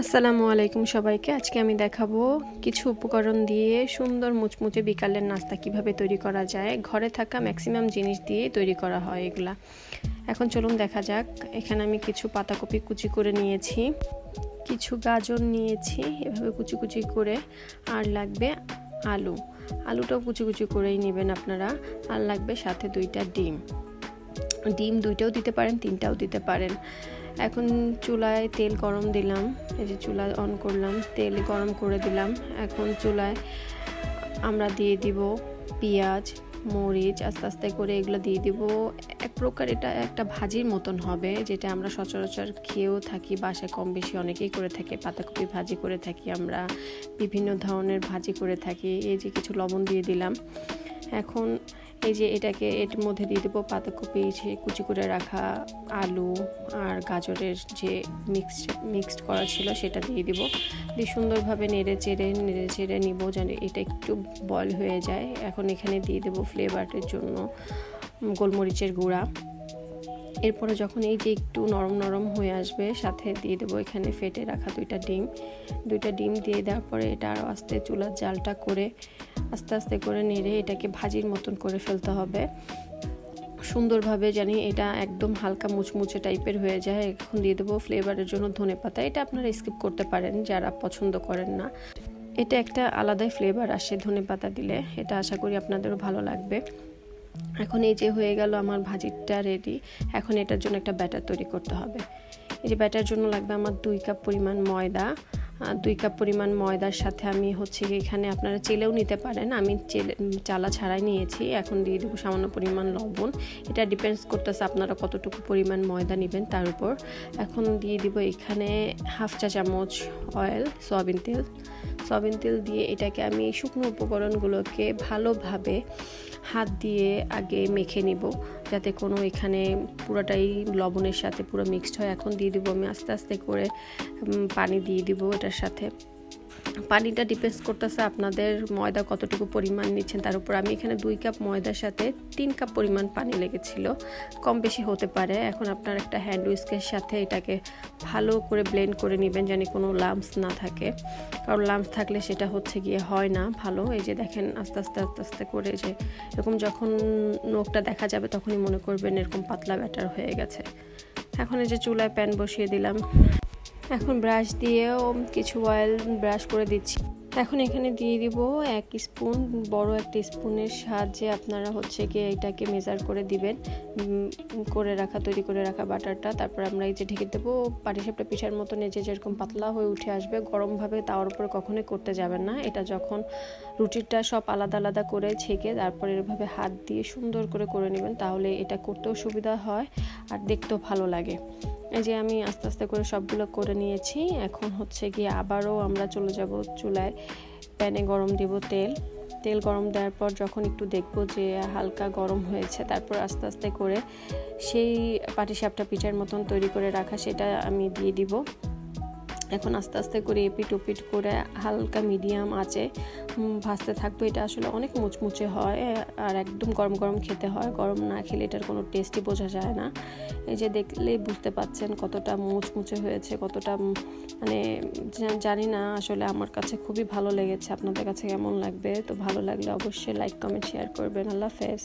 আসসালামু আলাইকুম সবাইকে। আজকে আমি দেখাবো কিছু উপকরণ দিয়ে সুন্দর মুচমুচে বিকালের নাস্তা কীভাবে তৈরি করা যায়, ঘরে থাকা ম্যাক্সিমাম জিনিস দিয়ে তৈরি করা হয় এগুলা। এখন চলুন দেখা যাক। এখানে আমি কিছু পাতাকপি কুচি করে নিয়েছি, কিছু গাজর নিয়েছি, এভাবে কুচি কুচি করে, আর লাগবে আলু। আলুটাও কুচি কুচি করেই নেবেন আপনারা, আর লাগবে সাথে দুইটা ডিম। ডিম দুইটাও দিতে পারেন, তিনটাও দিতে পারেন। এখন চুলায় তেল গরম দিলাম। এই যে চুলা অন করলাম, তেল গরম করে দিলাম। এখন চুলায় আমরা দিয়ে দিব পেঁয়াজ, মরিচ, আস্তে আস্তে করে এগুলো দিয়ে দিব। এক প্রকার এটা একটা ভাজির মতন হবে, যেটা আমরা সচরাচর খেয়েও থাকি, বাসায় কম বেশি অনেকেই করে থাকি। পাতাকপি ভাজি করে থাকি আমরা, বিভিন্ন ধরনের ভাজি করে থাকি। এই যে কিছু লবণ দিয়ে দিলাম। এখন এই যে এটাকে এর মধ্যে দিয়ে দেবো পাতাকপি যে কুচি করে রাখা আলু আর গাজরের যে মিক্সড মিক্সড করা ছিল সেটা দিয়ে দিব। দিয়ে সুন্দরভাবে নেড়ে চেড়ে নেড়ে চেড়ে নিব যেন এটা একটু বয়ল হয়ে যায়। এখন এখানে দিয়ে দেবো ফ্লেভারের জন্য গোলমরিচের গুঁড়া। এরপরে যখন এই যে একটু নরম নরম হয়ে আসবে, সাথে দিয়ে দেবো এখানে ফেটে রাখা দুইটা ডিম। দুইটা ডিম দিয়ে দেওয়ার পরে এটা আরও আস্তে চুলার জালটা করে আস্তে আস্তে করে নেড়ে এটাকে ভাজির মতন করে ফেলতে হবে। সুন্দরভাবে জানি এটা একদম হালকা মুচমুচে টাইপের হয়ে যায়। এখন দিয়ে দেবো ফ্লেভারের জন্য ধনে পাতা। এটা আপনারা স্কিপ করতে পারেন, যারা পছন্দ করেন না। এটা একটা আলাদাই ফ্লেভার আসে ধনে পাতা দিলে। এটা আশা করি আপনাদেরও ভালো লাগবে। এখন এই যে হয়ে গেল আমার ভাজিটা রেডি এখন এটার জন্য একটা ব্যাটার তৈরি করতে হবে। এই যে ব্যাটার জন্য লাগবে আমার দুই কাপ পরিমাণ ময়দা দুই কাপ পরিমাণ ময়দার সাথে আমি হচ্ছে এখানে আপনারা চেলেও নিতে পারেন, আমি চেলে চালা ছাড়াই নিয়েছি, এখন দিয়ে দেবো সামান্য পরিমাণ লবণ। এটা ডিপেন্ডস করতেছে আপনারা কতটুকু পরিমাণ ময়দা নেবেন তার উপর। এখন দিয়ে দিব এখানে হাফ চা চামচ অয়েল সয়াবিন তেল সয়াবিন তেল দিয়ে এটাকে আমি এই শুকনো উপকরণগুলোকে ভালোভাবে হাত দিয়ে আগে মেখে নিব, যাতে কোনো এখানে পুরোটাই লবণের সাথে পুরো মিক্সড হয়। এখন দিয়ে দিব আমি আস্তে আস্তে করে পানি দিয়ে দিব এটার সাথে। পানিটা ডিপেন্ডস করতেছে আপনাদের ময়দা কতটুকু পরিমাণ নিচ্ছেন, তার উপর। আমি এখানে দুই কাপ ময়দার সাথে তিন কাপ পরিমাণ পানি লেগেছিল। কম বেশি হতে পারে। এখন আপনার একটা হ্যান্ড উইস্কের সাথে এটাকে ভালো করে ব্লেন্ড করে নেবেন যেন কোনো লাম্পস না থাকে। কারণ লাম্পস থাকলে সেটা হচ্ছে গিয়ে হয় না ভালো। এই যে দেখেন, আস্তে আস্তে আস্তে আস্তে করে যে এরকম যখন নোখটা দেখা যাবে তখনই মনে করবেন এরকম পাতলা ব্যাটার হয়ে গেছে। এখন এই যে চুলায় প্যান বসিয়ে দিলাম। এখন ব্রাশ দিয়েও কিছু অয়েল ব্রাশ করে দিচ্ছি। এখন এখানে দিয়ে দিব এক স্পুন বড় একটা স্পুনের সাহায্যে আপনারা হচ্ছে গিয়ে এটাকে মেজার করে দিবেন। করে রাখা, তৈরি করে রাখা বাটারটা। তারপর আমরা এই যে ঢেকে দেবো পাটিসাপটা পিঠার মতো নেচে যেরকম পাতলা হয়ে উঠে আসবে, গরমভাবে তাওয়ার উপরে কখনোই করতে যাবেন না। এটা যখন রুটিটা সব আলাদা আলাদা করে ছেঁকে তারপরে এভাবে হাত দিয়ে সুন্দর করে করে নেবেন, তাহলে এটা করতেও সুবিধা হয় আর দেখতেও ভালো লাগে। এই যে আমি আস্তে আস্তে করে সবগুলো করে নিয়েছি। এখন হচ্ছে গিয়ে আবারও আমরা চলে যাব চুলায় প্যানে গরম দিব তেল। তেল গরম দেওয়ার পর যখন একটু দেখব যে হালকা গরম হয়েছে, তারপর আস্তে আস্তে করে সেই পাটি সাপটা পিঠার মতন তৈরি করে রাখা, সেটা আমি দিয়ে দিব। এখন আস্তে আস্তে করে এপিট ওপিট করে হালকা মিডিয়াম আছে ভাজতে থাকবে। এটা আসলে অনেক মুচমুচে হয়, আর একদম গরম গরম খেতে হয়। গরম না খেলে এটার কোনো টেস্টই বোঝা যায় না। এই যে দেখলেই বুঝতে পাচ্ছেন কতটা মুচমুচে হয়েছে, কতটা মানে জানি না আসলে আমার কাছে খুবই ভালো লেগেছে। আপনাদের কাছে কেমন লাগবে? তো ভালো লাগলে অবশ্যই লাইক কমেন্ট শেয়ার করবেন। আল্লাহ হাফেজ।